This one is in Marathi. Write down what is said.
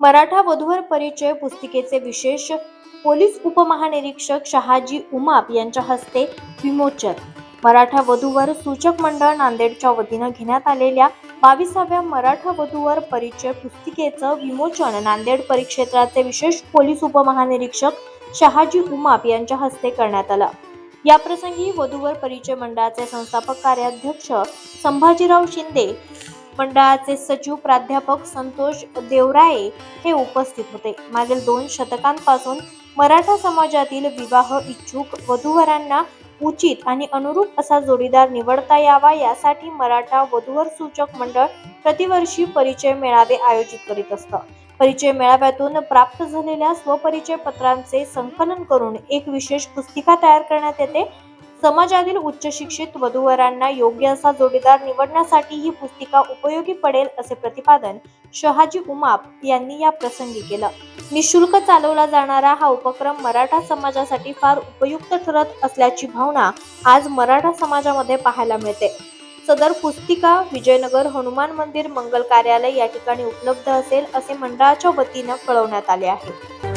मराठा वधूवर परिचय पुस्तिकेचे विशेष पोलीस उपमहानिरीक्षक शहाजी उमाप यांच्या हस्ते विमोचन. मराठा वधूवर सूचक मंडळ नांदेडच्या वतीनं घेण्यात आलेल्या बावीसाव्या मराठा वधूवर परिचय पुस्तिकेचं विमोचन नांदेड परिक्षेत्राचे विशेष पोलीस उपमहानिरीक्षक शहाजी उमाप यांच्या हस्ते करण्यात आलं. याप्रसंगी वधूवर परिचय मंडळाचे संस्थापक कार्याध्यक्ष संभाजीराव शिंदे मंडळाचे सचिव प्राध्यापक संतोष देवराये हे उपस्थित होते. मागील दोन शतकांपासून मराठा समाजातील विवाह इच्छुक वधूवरांना उचित आणि अनुरूप असा जोडीदार निवडता यावा यासाठी मराठा वधूवर सूचक मंडळ प्रतिवर्षी परिचय मेळावे आयोजित करीत असतं. परिचय मेळाव्यातून प्राप्त झालेल्या स्वपरिचय पत्रांचे संकलन करून एक विशेष पुस्तिका तयार करण्यात येते. समाजातील उच्च शिक्षित वधूवरांना योग्य असा जोडीदार निवडण्यासाठी ही पुस्तिका उपयोगी पडेल असे प्रतिपादन शहाजी उमाप यांनी या प्रसंगी केलं. निशुल्क चालवला जाणारा हा उपक्रम मराठा समाजासाठी फार उपयुक्त ठरत असल्याची भावना आज मराठा समाजामध्ये पाहायला मिळते. सदर पुस्तिका विजयनगर हनुमान मंदिर मंगल कार्यालय या ठिकाणी उपलब्ध असेल असे मंडळाच्या वतीनं कळवण्यात आले आहे.